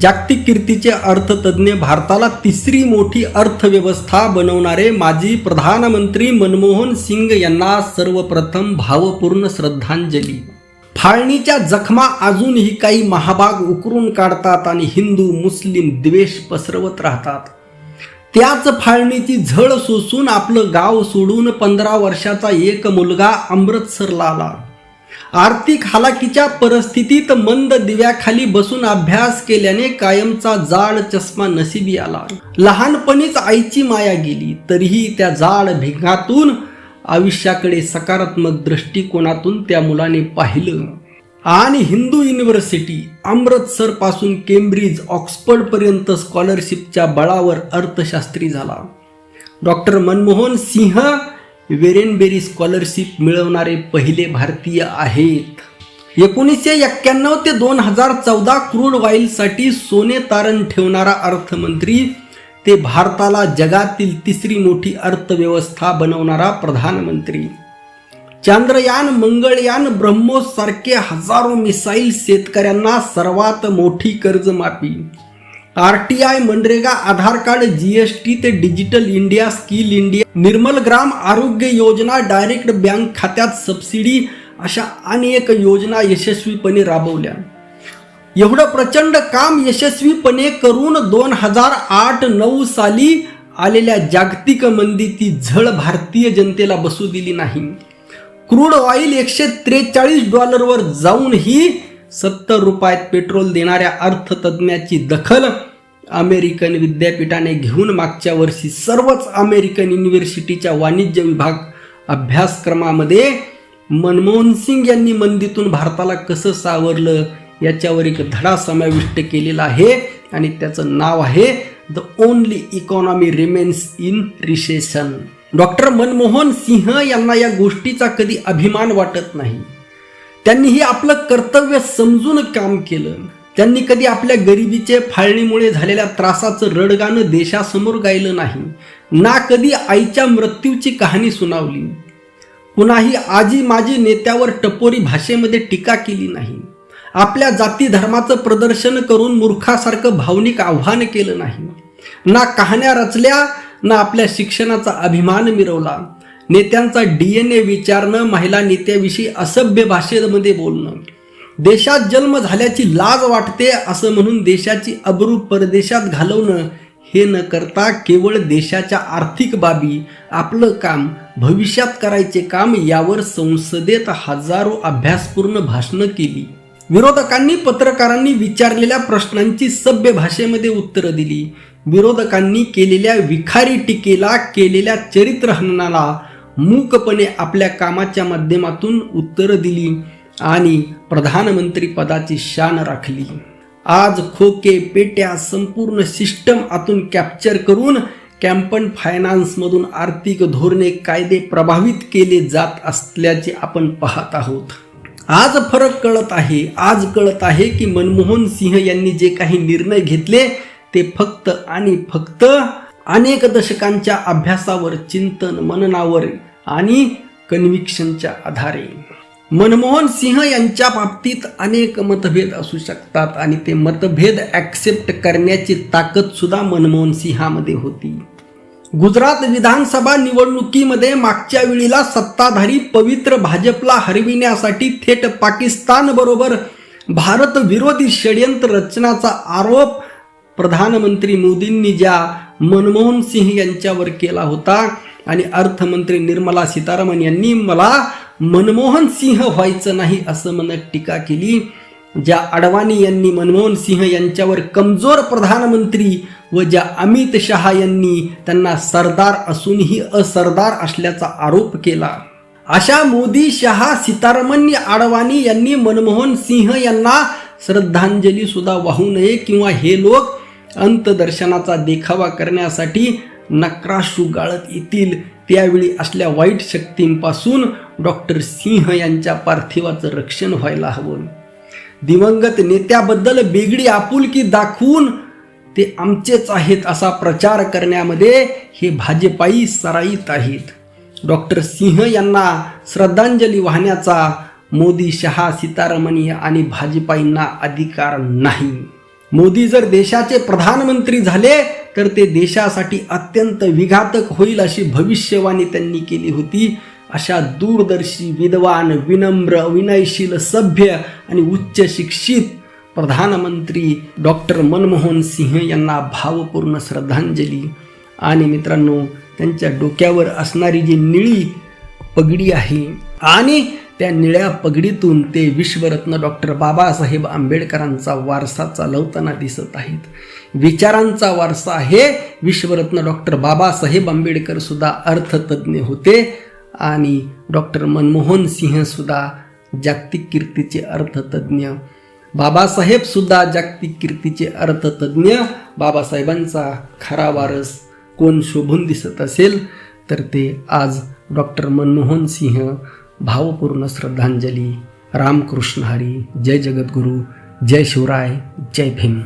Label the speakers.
Speaker 1: जागतिक कीर्तीचे अर्थतज्ञ भारताला तिसरी मोठी अर्थव्यवस्था बनवणारे माजी प्रधानमंत्री मनमोहन सिंग यांना सर्वप्रथम भावपूर्ण श्रद्धांजली. फाळणीच्या जखमा अजूनही काही महाभाग उकरून काढतात आणि हिंदू मुस्लिम द्वेष पसरवत राहतात. त्याच फाळणीची झळ सोसून आपलं गाव सोडून पंधरा वर्षाचा एक मुलगा अमृतसरला आला. आर्थिक हालाकीच्या परिस्थितीत मंद दिव्याखाली बसून अभ्यास केल्याने कायमचा जाड चष्मा नशिबी आला. लहानपणीच आईची माया गेली तरीही त्या जाड भिंगातून आयुष्याकडे सकारात्मक दृष्टिकोनातून त्या मुलाने पाहिलं. आणि हिंदू युनिव्हर्सिटी अमृतसरपासून केम्ब्रिज ऑक्सफर्ड पर्यंत स्कॉलरशिपच्या बळावर अर्थशास्त्री झाला. Doctor Manmohan Singh Wrenbury scholarship मिळवणारे पहिले भारतीय आहेत. एकोणीसशे एक्क्याण्णव ते दोन हजार चौदा क्रूड ऑइलसाठी सोने तारण ठेवणारा अर्थमंत्री ते भारताला जगातील तिसरी मोठी अर्थव्यवस्था बनवणारा प्रधानमंत्री. चांद्रयान मंगळयान ब्रह्मोस सारखे हजारो मिसाईल शेतकऱ्यांना सर्वात मोठी कर्जमाफी. R T I MNREGA Aadhaar card GST ते digital India skill India Nirmal Gram Arogya Yojana direct bank खात्यात सबसिडी अशा अनेक योजना यशस्वीपणे राबवल्या. एवढं प्रचंड काम यशस्वीपणे करून दोन हजार आठ नऊ साली आलेल्या जागतिक मंदीची झळ भारतीय जनतेला बसू दिली नाही. क्रूड ऑइल एकशे त्रेचाळीस डॉलरवर जाऊनही सत्तर रुपयात पेट्रोल देणाऱ्या अर्थतज्ञाची दखल अमेरिकन विद्यापीठाने घेऊन मागच्या वर्षी सर्वच अमेरिकन युनिव्हर्सिटीच्या वाणिज्य विभाग अभ्यासक्रमामध्ये मनमोहन सिंग यांनी मंदीतून भारताला कसं सावरलं याच्यावर एक धडा समाविष्ट केलेला आहे आणि त्याचं नाव आहे the only economy remains in recession doctor Manmohan Singh यांना या गोष्टीचा कधी अभिमान वाटत नाही. त्यांनी हे आपलं कर्तव्य समजून काम केलं. त्यांनी कधी आपल्या गरिबीचे फाळणीमुळे झालेल्या त्रासाचं रडगाणं देशासमोर गायलं नाही ना कधी आईच्या मृत्यूची कहाणी सुनावली. कुणाही आजी माजी नेत्यावर टपोरी भाषेमध्ये टीका केली नाही. आपल्या जाती धर्माचं प्रदर्शन करून मूर्खासारखं भावनिक आव्हान केलं नाही. ना कहाण्या रचल्या ना आपल्या शिक्षणाचा अभिमान मिरवला. नेत्यांचा डी एन ए विचारणं महिला नेत्याविषयी असभ्य भाषेमध्ये बोलणं. देशात जन्म झाल्याची लाज वाटते असं म्हणून देशाची अब्रू परदेशात घालवणं हे न करता केवळ देशाच्या आर्थिक बाबी आपलं काम भविष्यात करायचे काम यावर संसदेत हजारो अभ्यासपूर्ण भाषणं केली. विरोधकांनी पत्रकारांनी विचारलेल्या प्रश्नांची सभ्य भाषेमध्ये उत्तरं दिली. विरोधकांनी केलेल्या विखारी टीकेला केलेल्या चरित्रहननाला मूकपणे आपल्या कामाच्या माध्यमातून उत्तरं दिली. आणि प्रधानमंत्री पदाची शान राखली. आज खोके पेट्या संपूर्ण सिस्टम आतून कॅप्चर करून कॅम्पन फायनान्समधून आर्थिक धोरणे कायदे प्रभावित केले जात असल्याचे आपण पाहत आहोत. आज फरक कळत आहे. आज कळत आहे की मनमोहन सिंह यांनी जे काही निर्णय घेतले ते फक्त आणि फक्त अनेक दशकांच्या अभ्यासावर चिंतन मननावर आणि कन्व्हिक्शनच्या आधारे. मनमोहन सिंह यांच्या बाबतीत अनेक मतभेद असू शकतात आणि ते मतभेद ॲक्सेप्ट करण्याची ताकद सुद्धा मनमोहन सिंहामध्ये होती. गुजरात विधानसभा निवडणुकीमध्ये मागच्या वेळीला सत्ताधारी पवित्र भाजपला हरविण्यासाठी थेट पाकिस्तान बरोबर भारत विरोधी षडयंत्र रचनाचा आरोप प्रधानमंत्री मोदींनी ज्या मनमोहन सिंह यांच्यावर केला होता आणि अर्थमंत्री निर्मला सीतारामन यांनी मला मनमोहन सिंह व्हायचं नाही असं म्हणत टीका केली. ज्या अडवाणी यांनी मनमोहन सिंह यांच्यावर कमजोर प्रधानमंत्री व ज्या अमित शहा यांनी त्यांना सरदार असूनही असरदार असल्याचा आरोप केला. अशा मोदी शहा सीतारामन अडवाणी यांनी मनमोहन सिंह यांना श्रद्धांजली सुद्धा वाहू नये किंवा हे लोक अंतदर्शनाचा देखावा करण्यासाठी नक्राशू गाळत येतील. त्यावेळी असल्या वाईट शक्तींपासून डॉक्टर सिंह यांच्या पार्थिवाचं रक्षण व्हायला हवं. दिवंगत नेत्याबद्दल बेगडी आपुलकी दाखवून ते आमचेच आहेत असा प्रचार करण्यामध्ये हे भाजपाई सराईत आहेत. डॉक्टर सिंह यांना श्रद्धांजली वाहण्याचा मोदी शहा सीतारमणी आणि भाजपाईंना अधिकार नाही. मोदी जर देशाचे प्रधानमंत्री झाले तर ते देशासाठी अत्यंत विघातक होईल अशी भविष्यवाणी त्यांनी केली होती. अशा दूरदर्शी विद्वान विनम्र विनयशील सभ्य आणि उच्च शिक्षित प्रधानमंत्री डॉक्टर मनमोहन सिंह यांना भावपूर्ण श्रद्धांजली. आणि मित्रांनो त्यांच्या डोक्यावर असणारी जी निळी पगडी आहे आणि त्या निळ्या पगडीतून ते विश्वरत्न डॉक्टर बाबासाहेब आंबेडकरांचा वारसा चालवताना दिसत आहेत. विचारांचा वारसा आहे. विश्वरत्न डॉक्टर बाबासाहेब आंबेडकर सुद्धा अर्थतज्ञ होते. आणि डॉक्टर मनमोहन सिंह सुद्धा जागतिक कीर्तीचे अर्थतज्ञ. बाबासाहेब सुद्धा जागतिक कीर्तीचे अर्थतज्ञ. बाबासाहेबांचा खरा वारस कोण शोभून दिसत असेल तर ते आज डॉक्टर मनमोहन सिंह. भावपूर्ण श्रद्धांजली. रामकृष्ण हरी. जय जगद्गुरू. जय शिवराय. जय भीम.